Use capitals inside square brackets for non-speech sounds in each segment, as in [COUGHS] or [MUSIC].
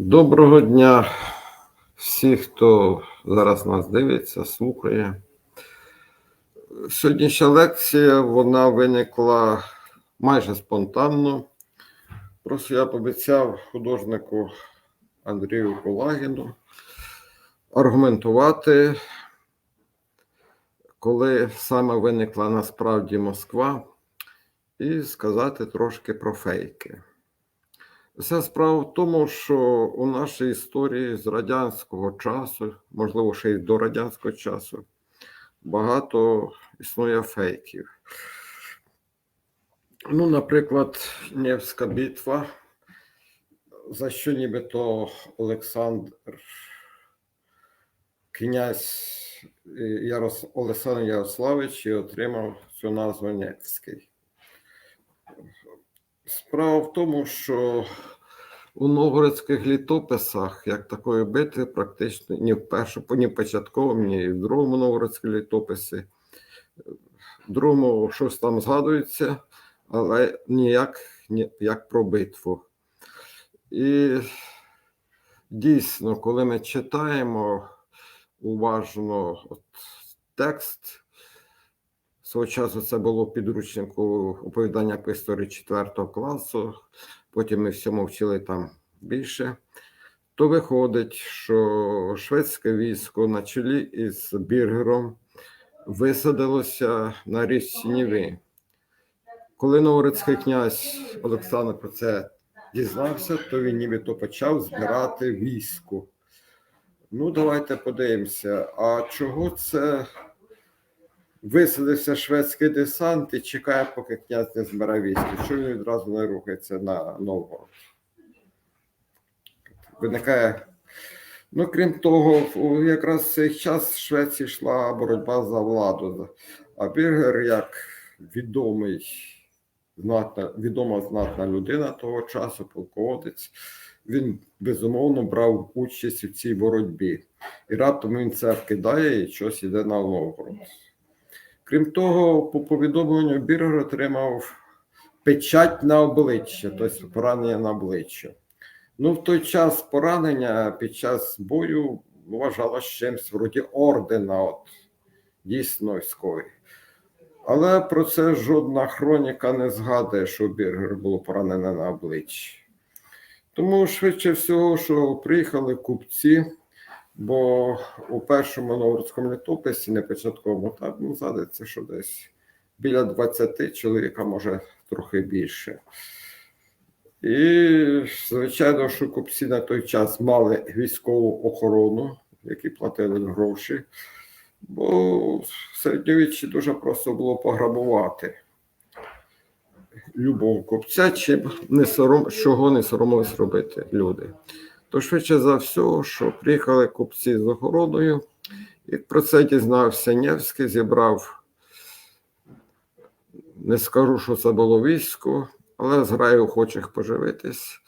Доброго дня всі, хто зараз нас дивиться, слухає. Сьогоднішня лекція вона виникла майже спонтанно. Просто я пообіцяв художнику Андрію Кулагіну аргументувати, коли саме виникла насправді Москва, і сказати трошки про фейки. Вся справа в тому, що у нашій історії з радянського часу, можливо, ще й до радянського часу, багато існує фейків. Ну, наприклад, Невська битва, за що нібито Олександр, князь Ярос... Олександр Ярославич і отримав цю назву Невський. Справа в тому, що у новгородських літописах як такої битви практично ні в першому, ні в початковому, ні в другому новгородському літописі. В другому щось там згадується, але ніяк ні, як про битву. І дійсно, коли ми читаємо уважно от, текст, Свого часу це було в підручнику оповідання по історії 4 класу, потім ми всьому вчили там більше. То виходить, що шведське військо на чолі із Біргером висадилося на річці Ніви. Коли новгородський князь Олександр про це дізнався, то він нібито почав збирати військо. Ну, давайте подивимося, а чого це висадився шведський десант і чекає, поки князь не збере військо. Що він відразу не рухається на Новгород? Виникає. Ну, крім того, якраз в цей час в Швеції йшла боротьба за владу. А Біргер, як відомий, знатна, відома знатна людина того часу, полководець, він безумовно брав участь у цій боротьбі. І раптом він це вкидає і щось йде на Новгород. Крім того, по повідомленню Біргер отримав печать на обличчя, тобто поранення на обличчя. Ну, в той час поранення під час бою вважалось чимось вроді ордена, от, дійсно військовий. Але про це жодна хроніка не згадує, що Біргер було поранене на обличчі. Тому швидше всього, що приїхали купці. Бо у першому новгородському літописі, не початковому, так ну, згадується, що десь біля 20 чоловіка, може трохи більше. І, звичайно, що купці на той час мали військову охорону, які платили гроші, бо в середньовіччі дуже просто було пограбувати любого купця, чим не сором, чого не соромились робити люди. То швидше за все, що приїхали купці з охороною, і про це дізнався Невський, зібрав, не скажу, що це було військо, але зграю охочих поживитись.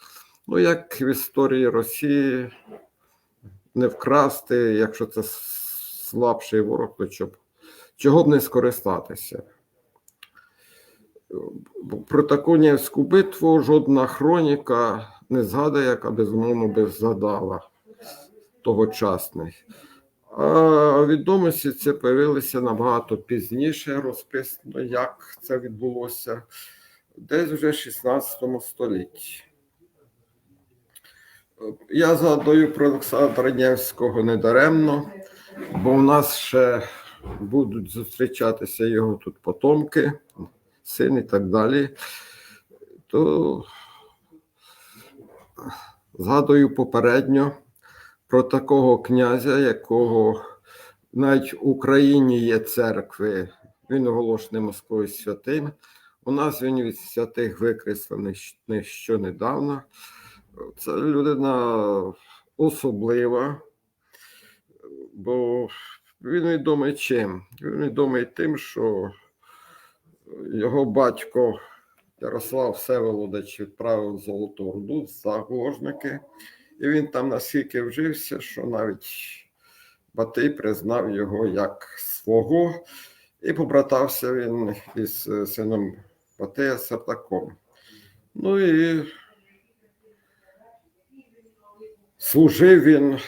Ну, як в історії Росії не вкрасти, якщо це слабший ворог, то щоб, чого б не скористатися. Про таку Невську битву жодна хроніка не згадує, яка безумовно би згадала тогочасних. А відомості це появилися набагато пізніше, розписано, як це відбулося, десь вже в 16 столітті. Я згадую про Олександра Невського недаремно, бо в нас ще будуть зустрічатися його тут потомки, син і так далі. То згадую попередньо про такого князя, якого навіть в Україні є церкви, він оголошений Москвою святим. У нас він від святих викреслений що. Це людина особлива, бо він відомий чим? Він відомий тим, що його батько Ярослав Всеволодович відправив Золоту Орду в заложники, і він там наскільки вжився, що навіть Батий признав його як свого, і побратався він із сином Батия Сартаком. Ну і Служив він.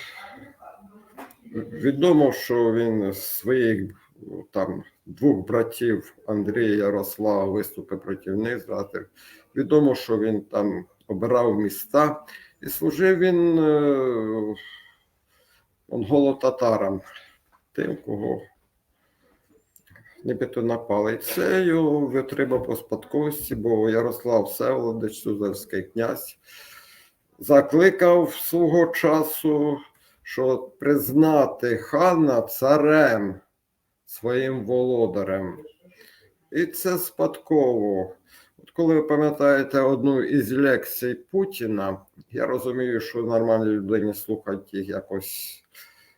Відомо, що він своїх там двох братів Андрія Ярослава виступи проти них зрадив. Відомо, що він там обирав міста і служив він е, монголо-татарам, тим, кого нібито напали. Це його витримав по спадковості, бо Ярослав Всеволодич, Сузерський князь, закликав свого часу, що признати хана царем своїм володарем. І це спадково. От коли ви пам'ятаєте одну із лекцій Путіна, я розумію, що нормальній людині слухати їх якось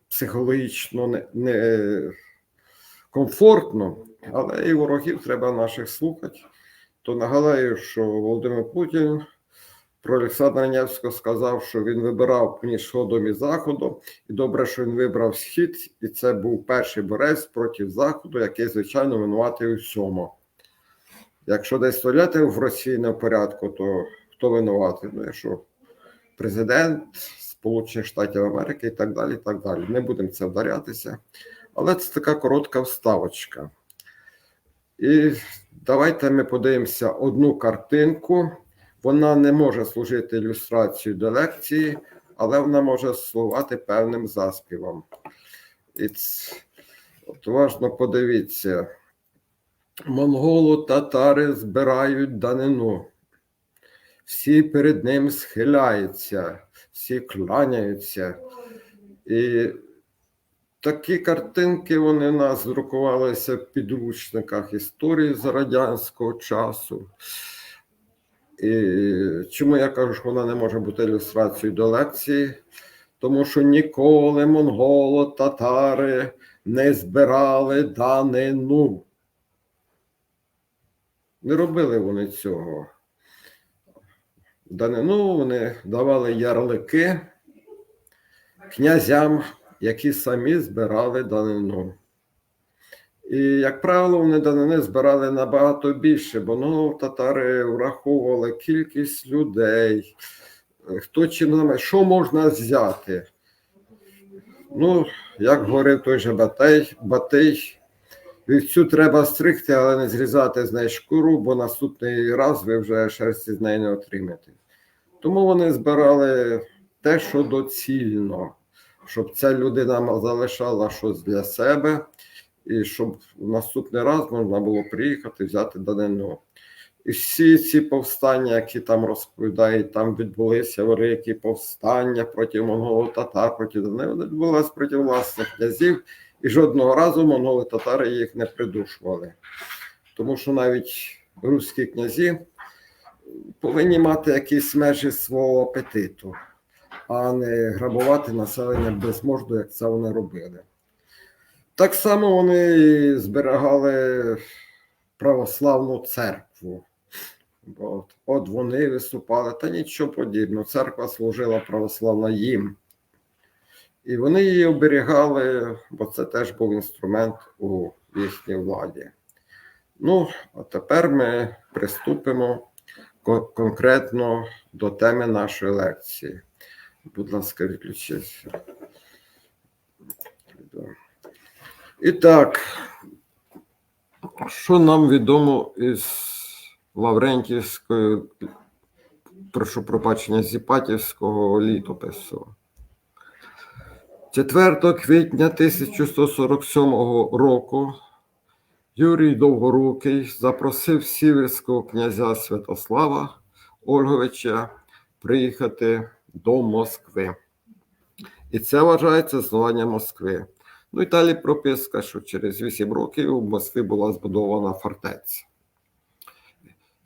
психологічно не, не комфортно, але і ворогів треба наших слухати. То нагадаю, що Володимир Путін про Олександра Невського сказав, що він вибирав між Сходом і Заходом, і добре, що він вибрав схід, і це був перший борець проти Заходу, який, звичайно, винуватий у всьому. Якщо десь стояти в Росії не в порядку, то хто винуватий? Ну, якщо президент Сполучених Штатів Америки і так далі. і так далі. Не будемо це вдарятися. Але це така коротка вставочка. І давайте ми подивимося одну картинку. Вона не може служити ілюстрацією до лекції, але вона може слугувати певним заспівом. І от уважно подивіться. Монголо-татари збирають данину. Всі перед ним схиляються, всі кланяються. І такі картинки вони нас друкувалися в підручниках історії з радянського часу. І чому я кажу, що вона не може бути ілюстрацією до лекції? Тому що ніколи монголо-татари не збирали данину. Не робили вони цього. Данину вони давали ярлики князям, які самі збирали данину. І, як правило, вони данини збирали набагато більше, бо ну, татари враховували кількість людей, хто знає, що можна взяти. Ну, як говорив той же Батей, Батий, вівцю треба стригти, але не зрізати з неї шкуру, бо наступний раз ви вже шерсті з неї не отримаєте. Тому вони збирали те, що доцільно, щоб ця людина залишала щось для себе, і щоб наступний раз можна було приїхати взяти данину. І всі ці повстання, які там розповідають, там відбулися великі повстання проти монголо-татар, проти данини, вони відбулися проти власних князів, і жодного разу монголи-татари їх не придушували. Тому що навіть руські князі повинні мати якісь межі свого апетиту, а не грабувати населення безможно, як це вони робили. Так само вони зберігали православну церкву. От, от вони виступали, та нічого подібного. Церква служила православна їм. І вони її оберігали, бо це теж був інструмент у їхній владі. Ну, а тепер ми приступимо конкретно до теми нашої лекції. Будь ласка, відключіться. І так, що нам відомо із Лаврентівської, прошу пробачення, Зіпатівського літопису? 4 квітня 1147 року Юрій Довгорукий запросив сіверського князя Святослава Ольговича приїхати до Москви. І це вважається заснування Москви. Ну і далі прописка, що через 8 років в Москві була збудована фортеця.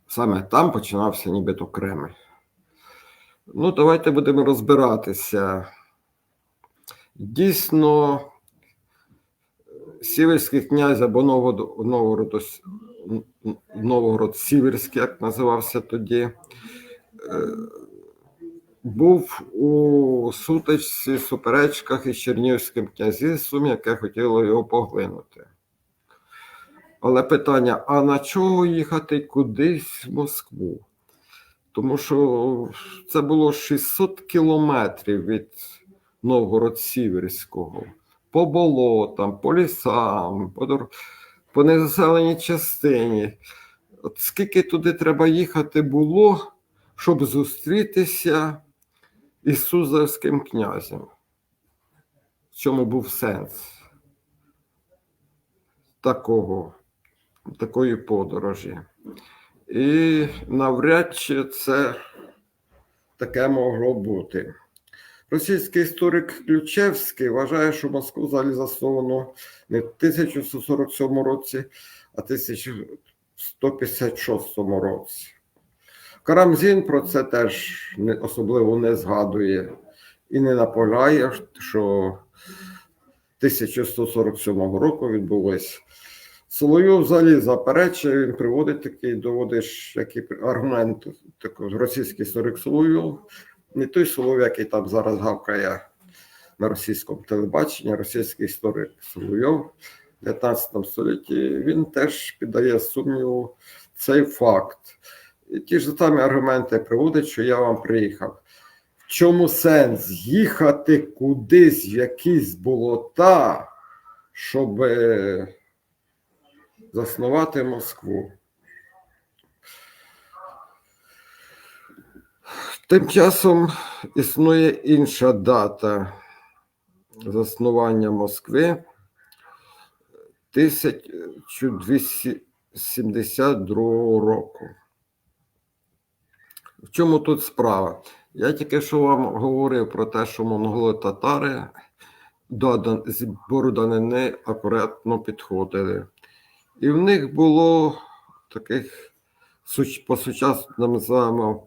Саме там починався нібито Кремль. Ну, давайте будемо розбиратися. Дійсно, Сіверський князь або Новгород, Новгород, Сіверський, як називався тоді, е, був у сутичці, суперечках із Чернігівським князівством, яке хотіло його поглинути. Але питання: а на чого їхати кудись в Москву? Тому що це було 600 кілометрів від Новгород-Сіверського. По болотам, по лісам, по, по незаселеній частині. От скільки туди треба їхати було, щоб зустрітися із Сузавським князем? В чому був сенс такого, такої подорожі? І навряд чи це таке могло бути. Російський історик Ключевський вважає, що Москву взагалі засновано не в 1147 році, а 1156 році. Карамзін про це теж не, особливо не згадує і не наполягає, що 1147 року відбулось. Соловйов взагалі заперечує, він приводить такий, доводиш який аргумент, такий російський історик Соловйов, не той Солов'я, який там зараз гавкає на російському телебаченні, російський історик Соловйов в 19 столітті, він теж піддає сумніву цей факт. Ті ж самі аргументи приводить, що я вам приїхав. В чому сенс їхати кудись в якісь болота, щоб е, заснувати Москву? Тим часом існує інша дата заснування Москви 1272 року. В чому тут справа? Я тільки що вам говорив про те, що монголо-татари до Бороданини акуратно підходили. І в них було таких по сучасному називаємо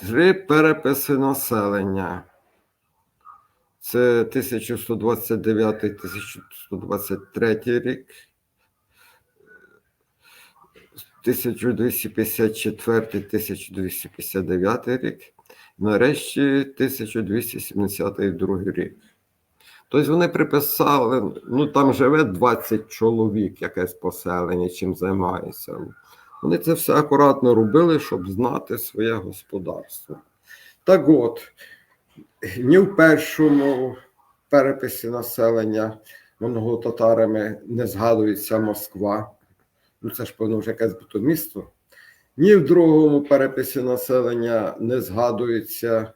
три переписи населення. Це 1129-1123 рік, 1254-1259 рік, нарешті 1272 рік. Тобто вони приписали, ну там живе 20 чоловік, якесь поселення, чим займається. Вони це все акуратно робили, щоб знати своє господарство. Так от, ні в першому переписі населення монголо-татарами не згадується Москва. Ну це ж певно вже якесь бути. Ні в другому переписі населення не згадується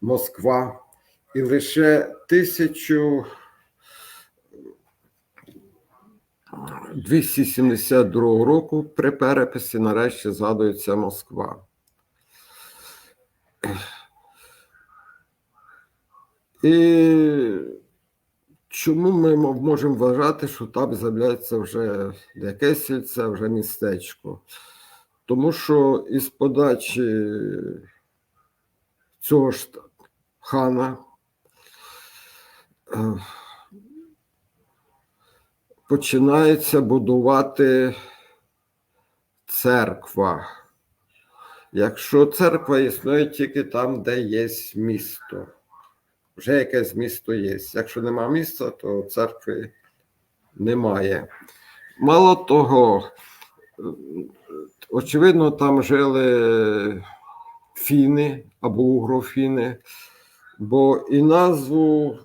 Москва. І лише тисячу 272 року при переписі нарешті згадується Москва. І чому ми можемо вважати, що там з'являється вже якесь сільце, вже містечко? Тому що із подачі цього ж хана е, починається будувати церква. Якщо церква існує тільки там, де є місто, вже якесь місто є. Якщо нема міста, то церкви немає. Мало того, очевидно, там жили фіни або угрофіни, бо і назву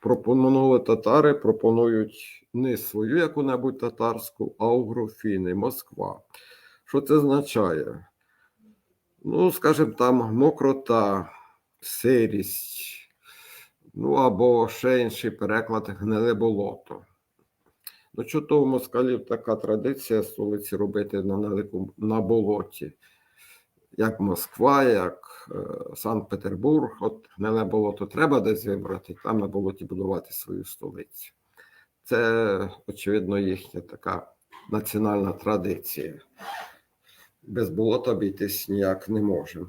пропонували татари, пропонують не свою яку-небудь татарську, а угрофіни, Москва. Що це означає? Ну, скажімо, там мокрота, сирість, ну або ще інший переклад гниле болото. Ну, у москалів така традиція столиці робити на, велику, на болоті, як Москва, як е, Санкт-Петербург. От гниле болото треба десь вибрати, там на болоті будувати свою столицю. Це, очевидно, їхня така національна традиція. Без болота обійтись ніяк не можемо.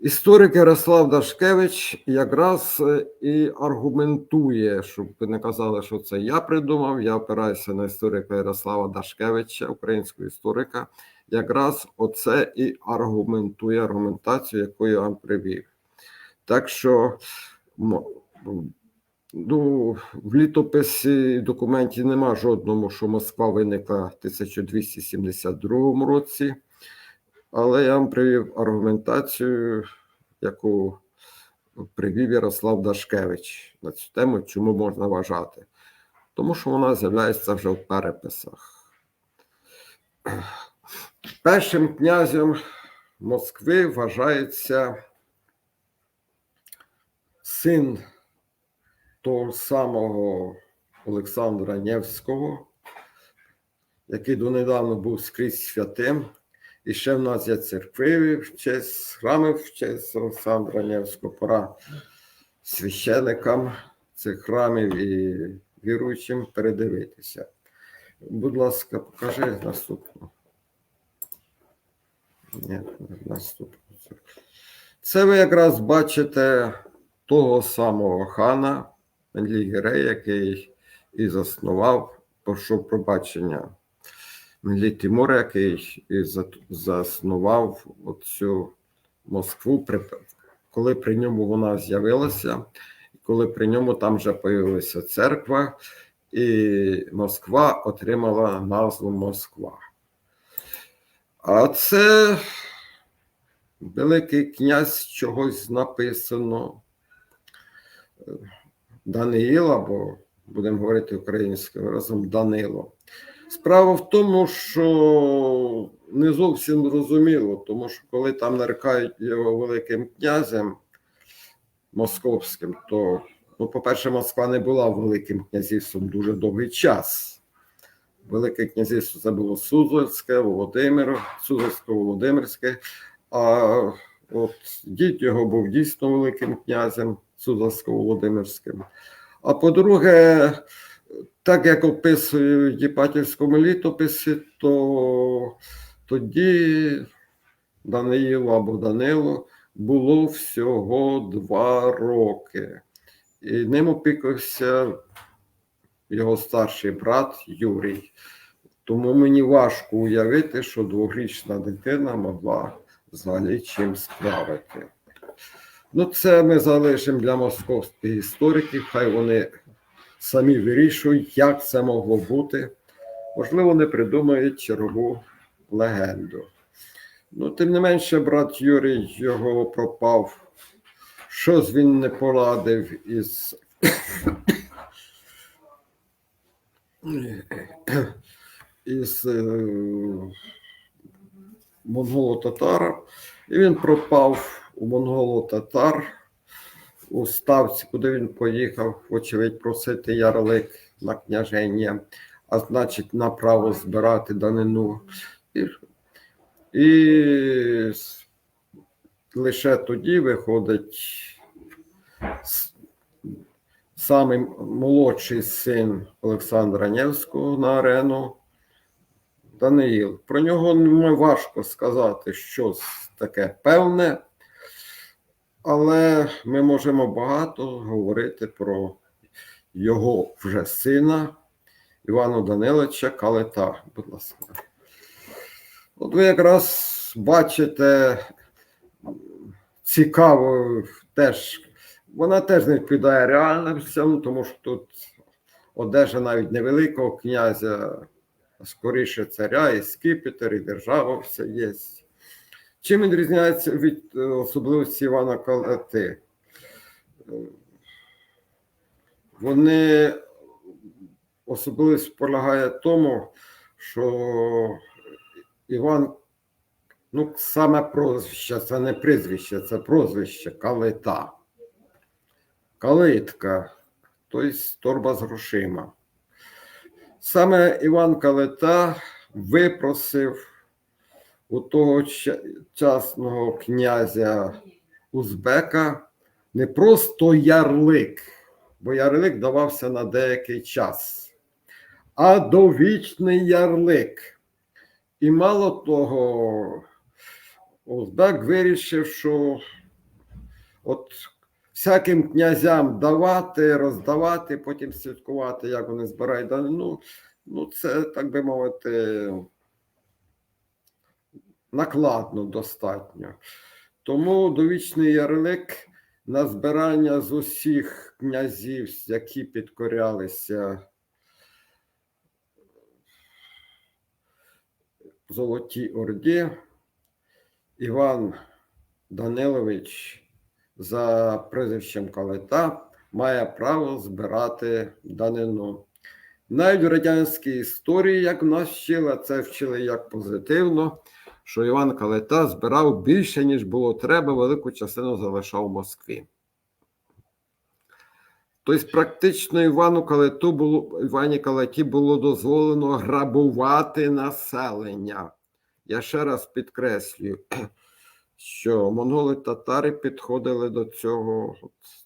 Історик Ярослав Дашкевич якраз е, і аргументує, щоб ви не казали, що це я придумав. Я опираюся на історика Ярослава Дашкевича, українського історика. Якраз оце і аргументує аргументацію, яку я вам привів. Так що ну, в літописі документів нема жодному, що Москва виникла в 1272 році. Але я вам привів аргументацію, яку привів Ярослав Дашкевич на цю тему, чому можна вважати. Тому що вона з'являється вже в переписах. Першим князем Москви вважається син того самого Олександра Невського, який донедавна був скрізь святим. І ще в нас є церкви в честь храми в честь Олександра Невського. Пора священикам цих храмів і віруючим передивитися. Будь ласка, покажи наступну. Ні, наступну. Це ви якраз бачите того самого хана Менлі-Гірей, який і заснував, пройшов пробачення Менлі який заснував оцю Москву, коли при ньому вона з'явилася, коли при ньому там вже появилася церква, і Москва отримала назву Москва. А це Великий князь чогось написано. Даниїл, або будемо говорити українською разом Данило. Справа в тому, що не зовсім зрозуміло, тому що коли там нарікають його великим князем московським, то, ну, по-перше, Москва не була великим князівством дуже довгий час. Велике князівство це було Суздальське, Володимир, Суздальсько-Володимирське. А от дід його був дійсно великим князем Суздальсько-Володимирським. А по-друге, так як описує в літописі, то тоді Даниїлу або Данилу було всього два роки. І ним опікався його старший брат Юрій. Тому мені важко уявити, що двохрічна дитина могла взагалі чим справити. Ну, це ми залишимо для московських істориків, хай вони самі вирішують, як це могло бути. Можливо, не придумають чергову легенду. Ну, тим не менше, брат Юрій його пропав. Щось він не поладив із із е, монголо-татара, і він пропав у монголо-татар у ставці, куди він поїхав, вочевидь, просити ярлик на княження, а значить, на право збирати данину. І, і лише тоді виходить самий молодший син Олександра Невського на арену Даниїл. Про нього важко сказати щось таке певне, але ми можемо багато говорити про його вже сина Івана Даниловича Калита. Будь ласка. От ви якраз бачите цікаво теж. Вона теж не відповідає реальностям, тому що тут одежа навіть не великого князя, а скоріше царя, і скипетр, і держава вся є. Чим відрізняється від е, особливості Івана Калети? Е, Вони особливість полягає в тому, що Іван, ну, саме прозвище, це не прізвище, це прозвище Калита. Калитка, тобто торба з грошима. Саме Іван Калита випросив у того часного князя Узбека не просто ярлик, бо ярлик давався на деякий час, а довічний ярлик. І мало того, Узбек вирішив, що от всяким князям давати, роздавати, потім слідкувати, як вони збирають данину. Ну, це, так би мовити, накладно достатньо. Тому довічний ярлик на збирання з усіх князів, які підкорялися Золотій Орді, Іван Данилович за прізвищем Калита має право збирати данину. Навіть в радянській історії, як нас вчили, це вчили як позитивно, що Іван Калита збирав більше, ніж було треба, велику частину залишав в Москві. Тобто, практично Івану Калиту було, Івані Калиті було дозволено грабувати населення. Я ще раз підкреслюю, [CLEARS THROAT] що монголи татари підходили до цього.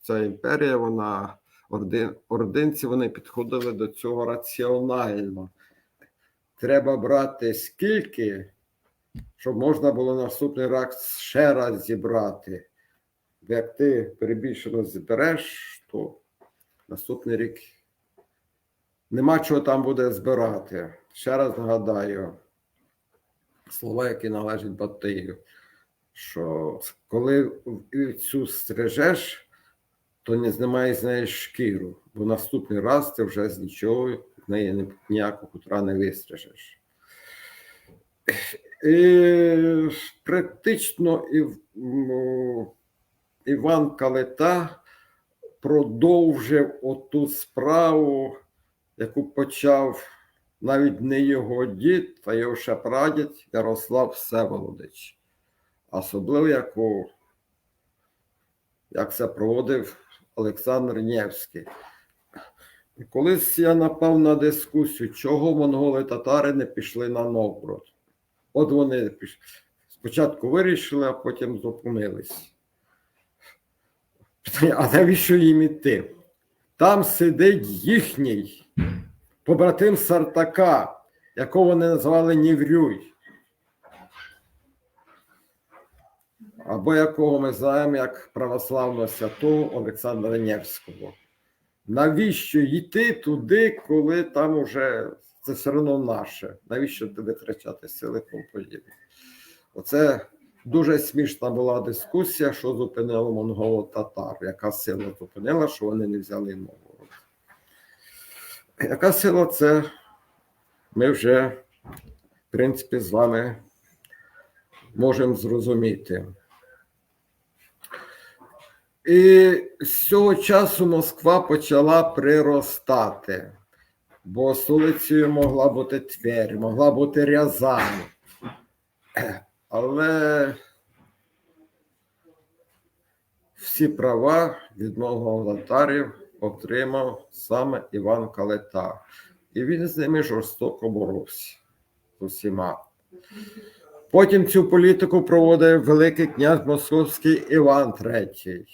Ця імперія, вона ордин, ординці вони підходили до цього раціонально. Треба брати скільки, щоб можна було наступний раз ще раз зібрати. Як ти перебільшено збереш, то наступний рік нема чого там буде збирати. Ще раз нагадаю слова, які належать Батию, що коли цю стрижеш, то не знімай з неї шкіру, бо наступний раз ти вже з нічого з неї ніякого хутра не вистрижеш. І практично Іван Калита продовжив оту справу, яку почав навіть не його дід, а його ще прадід Ярослав Всеволодич. Особливо яку, як це проводив Олександр Нєвський. Колись я напав на дискусію, чого монголи татари не пішли на Новгород. От вони спочатку вирішили, а потім зупинились. А навіщо їм іти? Там сидить їхній побратим Сартака, якого вони назвали Ніврюй. Або якого ми знаємо як православного святого Олександра Невського. Навіщо йти туди, коли там уже це все одно наше? Навіщо витрачати сили тому? Оце дуже смішна була дискусія, що зупинило монголо-татар. Яка сила зупинила, що вони не взяли Новгород. Яка сила це ми вже, в принципі, з вами можемо зрозуміти. І з цього часу Москва почала приростати, бо столицею могла бути Тверь, могла бути Рязань. Але всі права від монголо-татарів отримав саме Іван Калита. І він з ними жорстоко боровся з усіма. Потім цю політику проводив Великий князь Московський Іван III.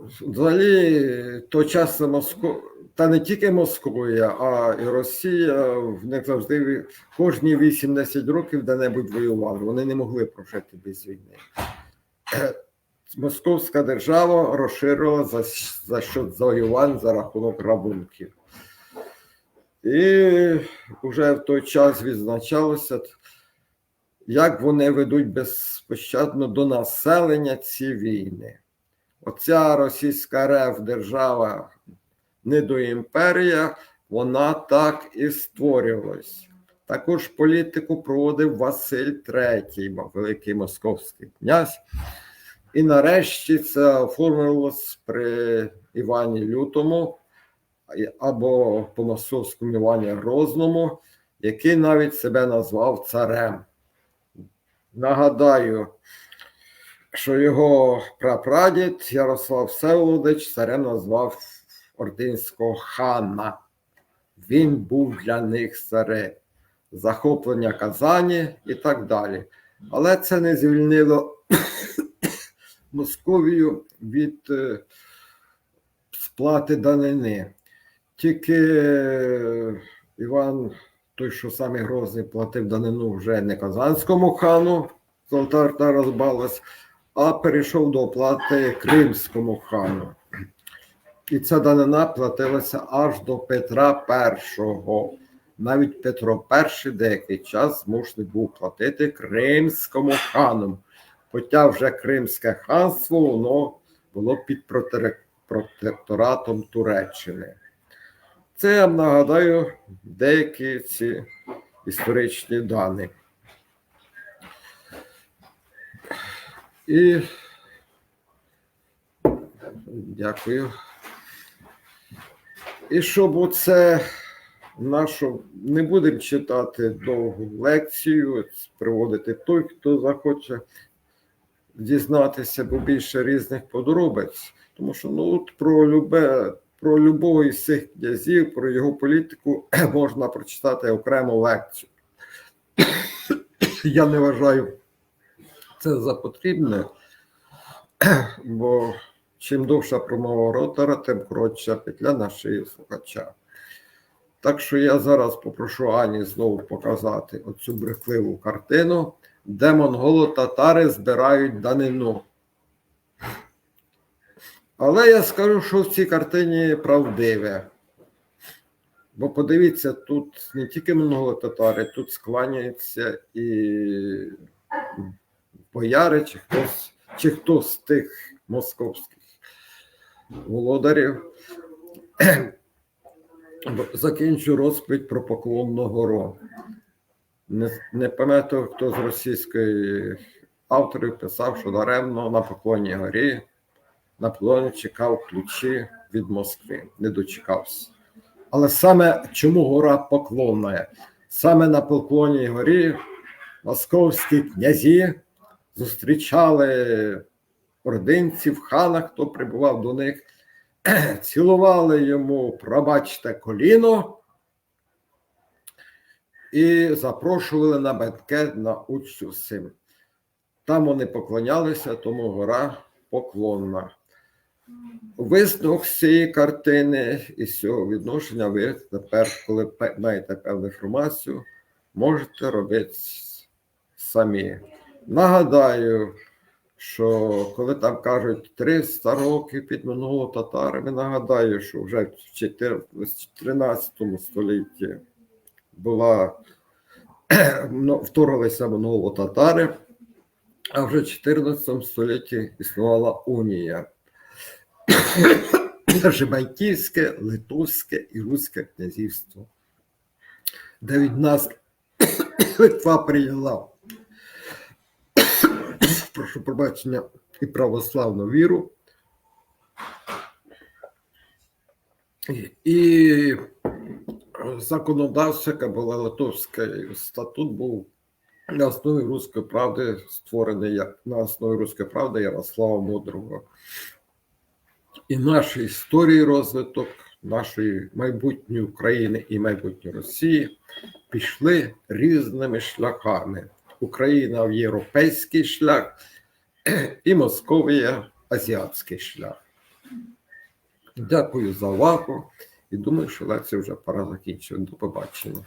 Взагалі, то часу Москва, та не тільки Московія, а і Росія, в них завжди кожні 8-10 років де-небудь воювали. Вони не могли прожити без війни. Московська держава розширила за, за счет завоювань за рахунок рабунків. І вже в той час відзначалося, як вони ведуть безпощадно до населення ці війни. Оця російська РФ держава недоімперія, вона так і створювалась. Також політику проводив Василь III, великий московський князь. І нарешті це оформилось при Івані Лютому або по московському Івані Грозному, який навіть себе назвав царем. Нагадаю, що його прапрадід Ярослав Всеволодич царем назвав Ординського хана. Він був для них царем. Захоплення Казані і так далі. Але це не звільнило [COUGHS] Московію від е, сплати данини. Тільки е, Іван, той, що самий Грозний, платив данину вже не Казанському хану, Золота Орда розбалась, а перейшов до оплати Кримському хану. І ця данина платилася аж до Петра І. Навіть Петро І деякий час змушений був платити Кримському хану. Хоча вже Кримське ханство воно було під протекторатом Туреччини. Це я вам нагадаю деякі ці історичні дані. І дякую. І щоб оце нашу не будемо читати довгу лекцію, приводити той, хто захоче дізнатися бо більше різних подробиць. Тому що ну, от про любе, про любого із цих князів, про його політику [CLEARS THROAT] можна прочитати окрему лекцію. [CLEARS THROAT] Я не вважаю це за потрібне, [CLEARS THROAT] бо чим довша промова ротора, тим коротша петля на шиї слухача. Так що я зараз попрошу Ані знову показати оцю брехливу картину, де монголо-татари збирають данину. Але я скажу, що в цій картині правдиве. Бо подивіться, тут не тільки монголо-татари, тут скланяються і бояри, чи хтось, чи хто з тих московських володарів. Закінчу розповідь про поклонну гору. Не, не пам'ятаю, хто з російської авторів писав, що даремно на Поклонній горі Наполеон чекав ключі від Москви, не дочекався. Але саме чому гора Поклонна? Саме на Поклонній горі московські князі зустрічали ординців, хана, хто прибував до них, цілували йому, пробачте, коліно і запрошували на бенкет на учтю сим. Там вони поклонялися, тому гора поклонна. Висновок з цієї картини і з цього відношення ви тепер, коли маєте певну інформацію, можете робити самі. Нагадаю, що коли там кажуть 300 років під минулого татарами, нагадаю, що вже в 13 столітті була [CLEARS THROAT] ну, вторглися минулого татари, а вже в 14 столітті існувала унія. [CLEARS THROAT] Жебайківське, Литовське і Руське князівство, де від нас [CLEARS THROAT] Литва прийняла, прошу пробачення, і православну віру. І- законодавство, яка була Литовська, статут був на основі руської правди, створений як на основі руської правди Ярослава Мудрого. І нашій історії розвиток нашої майбутньої України і майбутньої Росії пішли різними шляхами. Україна в європейський шлях і Московія азіатський шлях. Дякую за увагу і думаю, що лекцію вже пора закінчувати. До побачення.